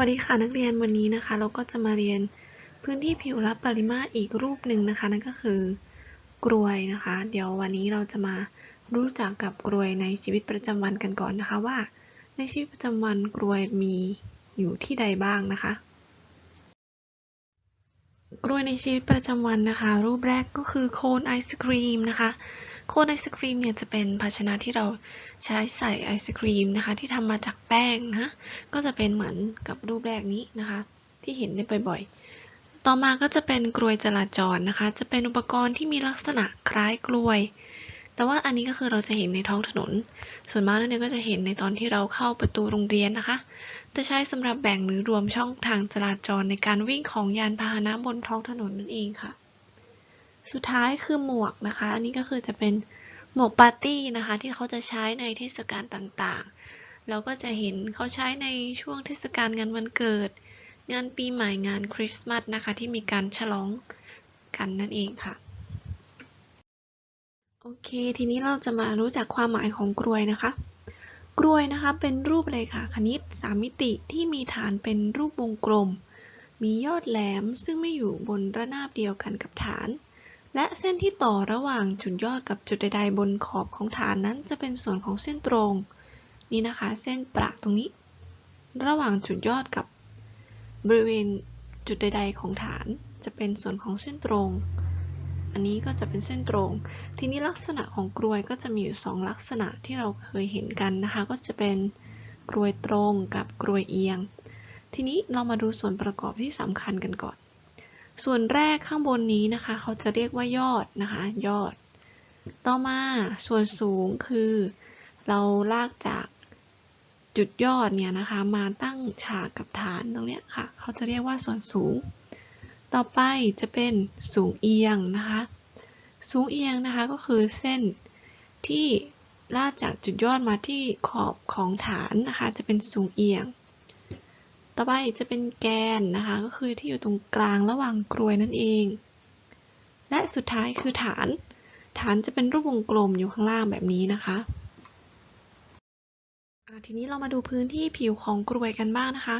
วัสดีค่ะนักเรียนวันนี้นะคะ เราก็จะมาเรียนพื้นที่ผิวและปริมาตรอีกรูปหนึ่งนะคะ นั่นก็คือกรวยนะคะ เดี๋ยววันนี้เราจะมารู้จักกับกรวยในชีวิตประจำวันกันก่อนนะคะว่า ในชีวิตประจำวันกรวยมีอยู่ที่ใดบ้างนะคะ กรวยในชีวิตประจำวันนะคะ รูปแรกก็คือโคนไอศครีมนะคะ โคนไอศครีมเนี่ยจะเป็นภาชนะที่เราใช้ใส่ไอศครีมนะคะ ที่ทำมาจากแป้งนะ ก็จะเป็นเหมือนกับรูปแรกนี้นะคะ ที่เห็นได้บ่อยๆ ต่อมาก็จะเป็นกลวยจราจรนะคะ จะเป็นอุปกรณ์ที่มีลักษณะคล้ายกลวย แต่ว่าอันนี้ก็คือเราจะเห็นในท้องถนน ส่วนมากนักเรียก็จะเห็นในตอนที่เราเข้าประตูโรงเรียนนะคะจะใช้สำหรับแบ่งหรือรวมช่องทางจราจรในการวิ่งของยานพาหนะบนท้องถนนนั่นเองค่ะ สุดท้ายคือหมวกนะคะ อันนี้ก็คือจะเป็นหมวกปาร์ตี้นะคะ ที่เขาจะใช้ในเทศกาลต่างๆ เราก็จะเห็นเขาใช้ในช่วงเทศกาลงานวันเกิด งานปีใหม่งานคริสต์มาสนะคะ ที่มีการฉลองกันนั่นเองค่ะ โอเค ทีนี้เราจะมารู้จักความหมายของกรวยนะคะ กรวยนะคะเป็นรูปเรขาคณิตสามมิติที่มีฐานเป็นรูปวงกลม มียอดแหลมซึ่งไม่อยู่บนระนาบเดียวกันกับฐาน และเส้นที่ต่อระหว่างจุดยอดกับจุดใดๆ บนขอบของฐานนั้นจะเป็นส่วนของเส้นตรง นี่นะคะ เส้นประตรงนี้ ระหว่างจุดยอดกับบริเวณจุดใด ๆ ของฐานจะเป็นส่วนของเส้นตรง อันนี้ก็จะเป็นเส้นตรง ทีนี้ลักษณะของกรวยก็จะมีอยู่สองลักษณะที่เราเคยเห็นกันนะคะ ก็จะเป็นกรวยตรงกับกรวยเอียง ทีนี้เรามาดูส่วนประกอบที่สำคัญกันก่อน ส่วนแรกข้างบนนี้นะคะ เขาจะเรียกว่ายอดนะคะ ยอด ต่อมาส่วนสูงคือ เราลากจากจุดยอดเนี่ยนะคะ มาตั้งฉากกับฐานตรงเนี้ยค่ะ เขาจะเรียกว่าส่วนสูง ต่อไปจะเป็นสูงเอียงนะคะ สูงเอียงนะคะก็คือเส้นที่ลากจากจุดยอดมาที่ขอบของฐานนะคะ จะเป็นสูงเอียง ต่อไปจะเป็นแกนนะคะ ก็คือที่อยู่ตรงกลางระหว่างกรวยนั่นเอง และสุดท้ายคือฐาน ฐานจะเป็นรูปวงกลมอยู่ข้างล่างแบบนี้นะคะทีนี้เรามาดูพื้นที่ผิวของกรวยกันบ้างนะคะ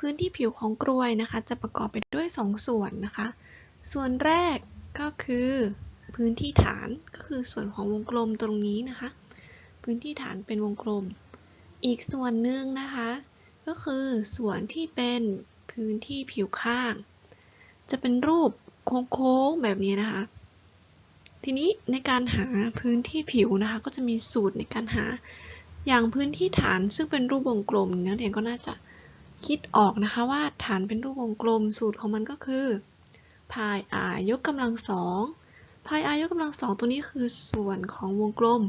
พื้นที่ผิวของกรวยนะคะ จะประกอบไปด้วย 2ส่วนนะคะ ส่วนแรกก็คือพื้นที่ฐานก็คือส่วนของวงกลมตรงนี้นะคะ พื้นที่ฐานเป็นวงกลม อีกส่วนหนึ่งนะคะ ก็คือส่วนที่เป็นพื้นที่ผิวข้าง จะเป็นรูปโค้งๆแบบนี้นะคะ ทีนี้ในการหาพื้นที่ผิวนะคะ ก็จะมีสูตรในการหาอย่างพื้นที่ฐานซึ่งเป็นรูปวงกลมนักเรียนก็น่าจะคิดออกนะคะว่าฐานเป็นรูปวงกลมสูตรของมันก็คือพาย r ยกกำลังสองพาย r ยกกำลังสองตัวนี้คือส่วนของวงกลม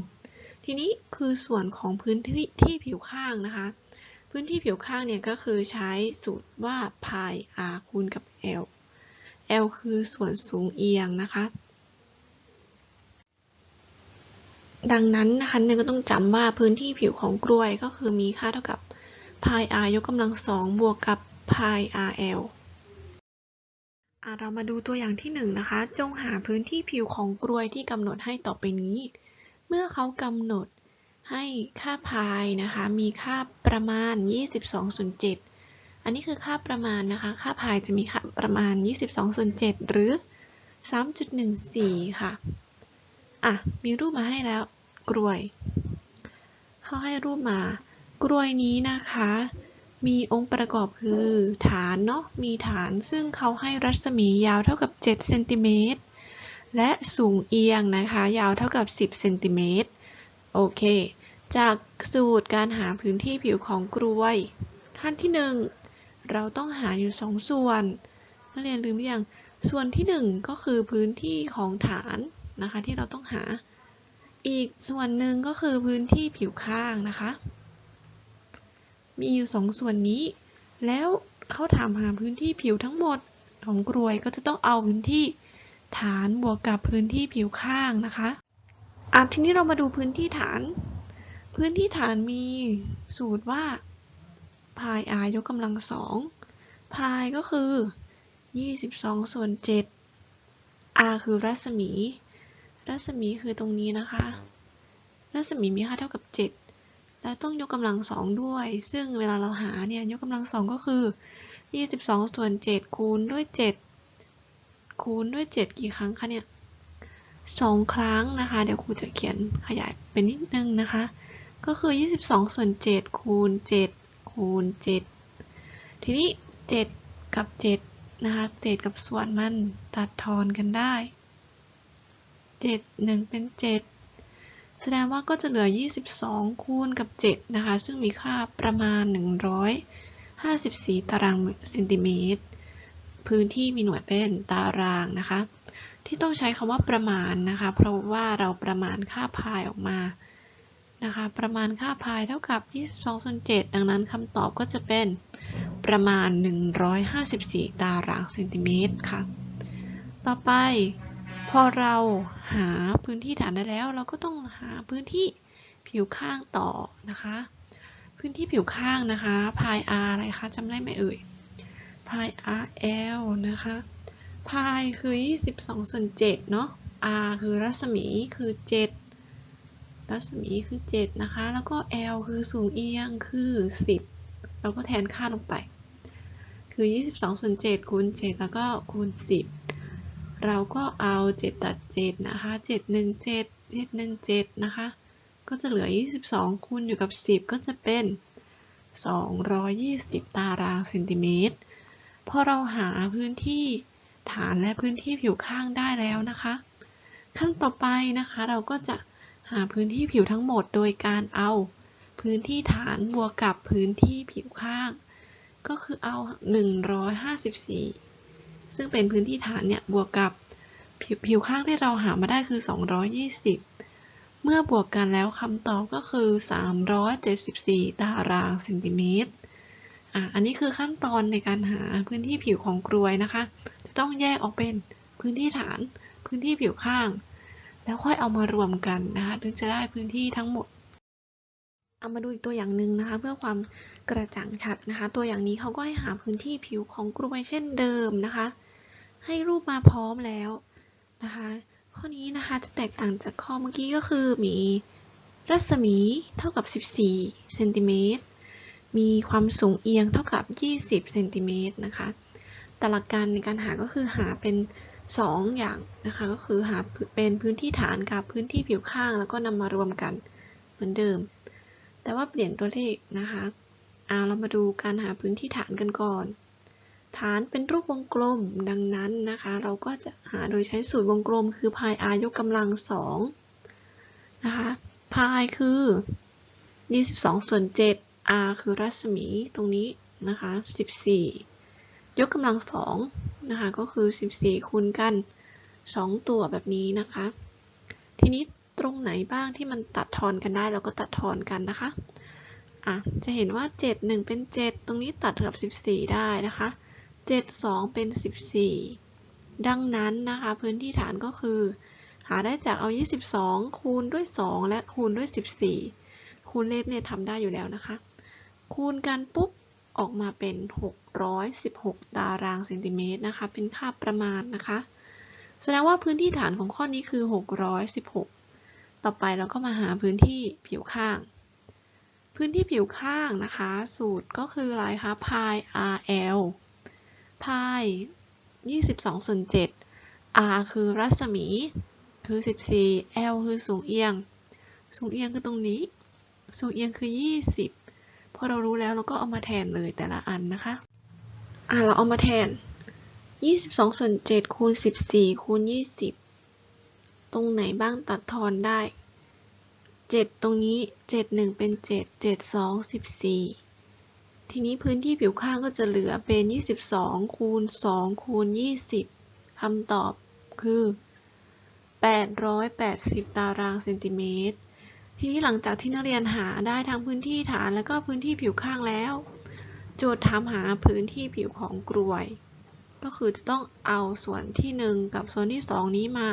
ทีนี้คือส่วนของพื้นที่ที่ผิวข้างนะคะ พื้นที่ผิวข้างเนี่ยก็คือใช้สูตรว่าพาย r คูณกับ l l คือส่วนสูงเอียงนะคะ ดังนั้นนะคะเนี่ยก็ต้องจำว่าพื้นที่ผิวของกล้วยก็คือมีค่าเท่ากับพาย r ยกกำลังสองบวกกับพาย rl อะเรามาดูตัวอย่างที่หนึ่งนะคะ จงหาพื้นที่ผิวของกลวยที่กำหนดให้ต่อไปนี้ เมื่อเขากำหนด ให้ค่าพายนะคะ มีค่าประมาณ 22ส่วน7อันนี้คือค่าประมาณนะคะ ค่าพายจะมีค่าประมาณ 22ส่วน7หรือ 3.14 ค่ะ อะ มีรูปมาให้แล้ว กลวย เขาให้รูปมา กลวยนี้นะคะ มีองค์ประกอบคือ ฐานเนาะ มีฐาน ซึ่งเขาให้รัศมียาวเท่ากับ 7 เซนติเมตร และสูงเอียงนะคะ ยาวเท่ากับ 10 เซนติเมตรโอเค จากสูตรการหาพื้นที่ผิวของกลวย ขั้นที่ 1 เราต้องหาอยู่ 2 ส่วนนักเรียนลืมหรือยังส่วนที่ 1 ก็คือพื้นที่ของฐานนะคะที่เราต้องหา อีกส่วนหนึ่งก็คือพื้นที่ผิวข้างนะคะ มีอยู่สองส่วนนี้ แล้วเขาถามหาพื้นที่ผิวทั้งหมดของกรวยก็จะต้องเอาพื้นที่ฐานบวกกับพื้นที่ผิวข้างนะคะอะทีนี้เรามาดูพื้นที่ฐาน พื้นที่ฐานมีสูตรว่าพาย r ยกกำลังสองพายก็คือ 22 ส่วน 7 r คือรัศมี รัศมีคือตรงนี้นะคะ รัศมีมีค่าเท่ากับ 7 แล้วต้องยกกำลังสองด้วย ซึ่งเวลาเราหาเนี่ยยกกำลังสองก็คือ 22 ส่วน 7 คูณด้วย 7 คูณด้วย 7 กี่ครั้งคะเนี่ยสองครั้งนะคะ เดี๋ยวครูจะเขียนขยายเป็นนิดนึงนะคะ ก็คือ 22 ส่วน 7 คูณ 7 คูณ 7 ทีนี้ 7 กับ 7 นะคะ เศษกับส่วนมันตัดทอนกันได้ 7 1 เป็น 7 แสดงว่าก็จะเหลือ 22 คูณกับ 7 นะคะ ซึ่งมีค่าประมาณ 154 ตารางเซนติเมตร พื้นที่มีหน่วยเป็นตารางนะคะ ที่ต้องใช้คำว่าประมาณนะคะ เพราะว่าเราประมาณค่าพายออกมา นะคะ ประมาณค่าพายเท่ากับ 22ส่วน7ดังนั้นคำตอบก็จะเป็นประมาณ 154 ตารางเซนติเมตรค่ะ ต่อไปพอเราหาพื้นที่ฐานได้แล้ว เราก็ต้องหาพื้นที่ผิวข้างต่อนะคะ พื้นที่ผิวข้างนะคะพาย r อะไรคะจำได้ไหมเอ่ยพาย rl นะคะพายคือ22ส่วน7เนาะ r คือรัศมีคือ 7 รัศมีคือ 7 นะคะ แล้วก็ l คือสูงเอียงคือ 10 เราก็แทนค่าลงไป คือ 22ส่วน7คูณ7แล้วก็คูณ 10 เราก็เอา 7 ตัด 7 นะคะ 7 1 7 7 1 7 นะคะ ก็จะเหลือ 22 คูณอยู่กับ 10 ก็จะเป็น 220 ตารางเซนติเมตร พอเราหาพื้นที่ฐานและพื้นที่ผิวข้างได้แล้วนะคะ ขั้นต่อไปนะคะเราก็จะ หาพื้นที่ผิวทั้งหมดโดยการเอา พื้นที่ฐานบวกกับพื้นที่ผิวข้าง ก็คือเอา 154 ซึ่งเป็นพื้นที่ฐานเนี่ยบวกกับผิวผิวข้างที่เราหามาได้คือ 220 เมื่อบวกกันแล้วคำตอบก็คือ 374 ตารางเซนติเมตรอะอันนี้คือขั้นตอนในการหาพื้นที่ผิวของกรวยนะคะ จะต้องแยกออกเป็นพื้นที่ฐาน พื้นที่ผิวข้าง แล้วค่อยเอามารวมกันนะคะถึงจะได้พื้นที่ทั้งหมด เอามาดูอีกตัวอย่างหนึ่งนะคะ เพื่อความกระจ่างชัดนะคะ ตัวอย่างนี้เขาก็ให้หาพื้นที่ผิวของกรวยเช่นเดิมนะคะ ให้รูปมาพร้อมแล้วนะคะ ข้อนี้นะคะจะแตกต่างจากข้อเมื่อกี้ก็คือมีรัศมีเท่ากับ 14เซนติเมตร มีความสูงเอียงเท่ากับ 20เซนติเมตรนะคะ แต่หลักการในการหาก็คือหาเป็น 2 อย่างนะคะก็คือหาเป็นพื้นที่ฐานกับพื้นที่ผิวข้างแล้วก็นำมารวมกันเหมือนเดิม แต่ว่าเปลี่ยนตัวเลขนะคะเอาเรามาดูการหาพื้นที่ฐานกันก่อน ฐานเป็นรูปวงกลมดังนั้นนะคะ เราก็จะหาโดยใช้สูตรวงกลม คือพาย r ยกกำลัง2นะคะพายคือ 22 ส่วน 7 r คือรัศมีตรงนี้นะคะ 14 ยกกำลัง2นะคะก็คือ 14 คูณกัน 2 ตัวแบบนี้นะคะ ทีนี้ตรงไหนบ้างที่มันตัดทอนกันได้เราก็ตัดทอนกันนะคะอะจะเห็นว่า 7 1 เป็น 7 ตรงนี้ตัดกับ 14 ได้นะคะ 7 2 เป็น 14 ดังนั้นนะคะพื้นที่ฐานก็คือ หาได้จากเอา 22 คูณด้วย 2 และคูณด้วย 14 คูณเลขเนี่ยทำได้อยู่แล้วนะคะ คูณกันปุ๊บ ออกมาเป็น 616 ตารางเซนติเมตรนะคะ เป็นค่าประมาณนะคะ แสดงว่าพื้นที่ฐานของข้อนี้คือ 616 ต่อไปเราก็มาหาพื้นที่ผิวข้าง พื้นที่ผิวข้างนะคะ สูตรก็คืออะไรคะพาย RL พาย22ส่วน7 R คือรัศมี คือ 14 L คือสูงเอียง สูงเอียงคือตรงนี้ สูงเอียงคือ 20 พอเรารู้แล้วเราก็เอามาแทนเลยแต่ละอันนะคะ อะเราเอามาแทน 22ส่วน7คูณ14คูณ20 ตรงไหนบ้างตัดทอนได้ 7 ตรงนี้ 7 1 เป็น 7 7 2 14 ทีนี้พื้นที่ผิวข้างก็จะเหลือเป็น 22คูณ2คูณ20คำตอบคือ 880 ตารางเซนติเมตร ทีนี้หลังจากที่นักเรียนหาได้ทั้งพื้นที่ฐานและก็พื้นที่ผิวข้างแล้ว โจทย์ถามหาพื้นที่ผิวของกรวย ก็คือจะต้องเอาส่วนที่ 1 กับส่วนที่ 2 นี้มา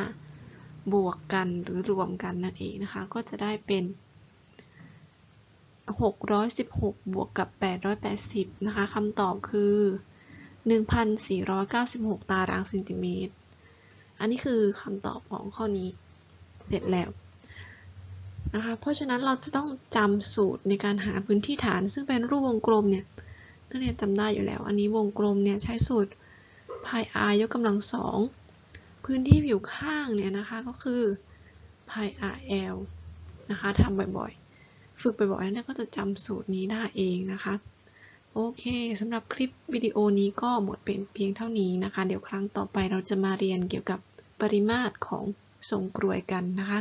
บวกกันหรือรวมกันนั่นเองนะคะ ก็จะได้เป็น 616 บวกกับ 880 นะคะคำตอบคือ 1,496 ตารางเซนติเมตร อันนี้คือคำตอบของข้อนี้เสร็จแล้ว นะคะ เพราะฉะนั้นเราจะต้องจำสูตรในการหาพื้นที่ฐาน ซึ่งเป็นรูปวงกลมเนี่ยนักเรียนจำได้อยู่แล้ว อันนี้วงกลมเนี่ยใช้สูตร pi r ยกกำลังสองพื้นที่อยู่ข้างเนี่ยนะคะก็คือ pi r l นะคะทำบ่อยๆ ฝึกบ่อยๆแล้วเนี่ยก็จะจำสูตรนี้ได้เองนะคะ โอเคสำหรับคลิปวิดีโอนี้ก็หมดเป็นเพียงเท่านี้นะคะ เดี๋ยวครั้งต่อไปเราจะมาเรียนเกี่ยวกับปริมาตรของทรงกรวยกันนะคะ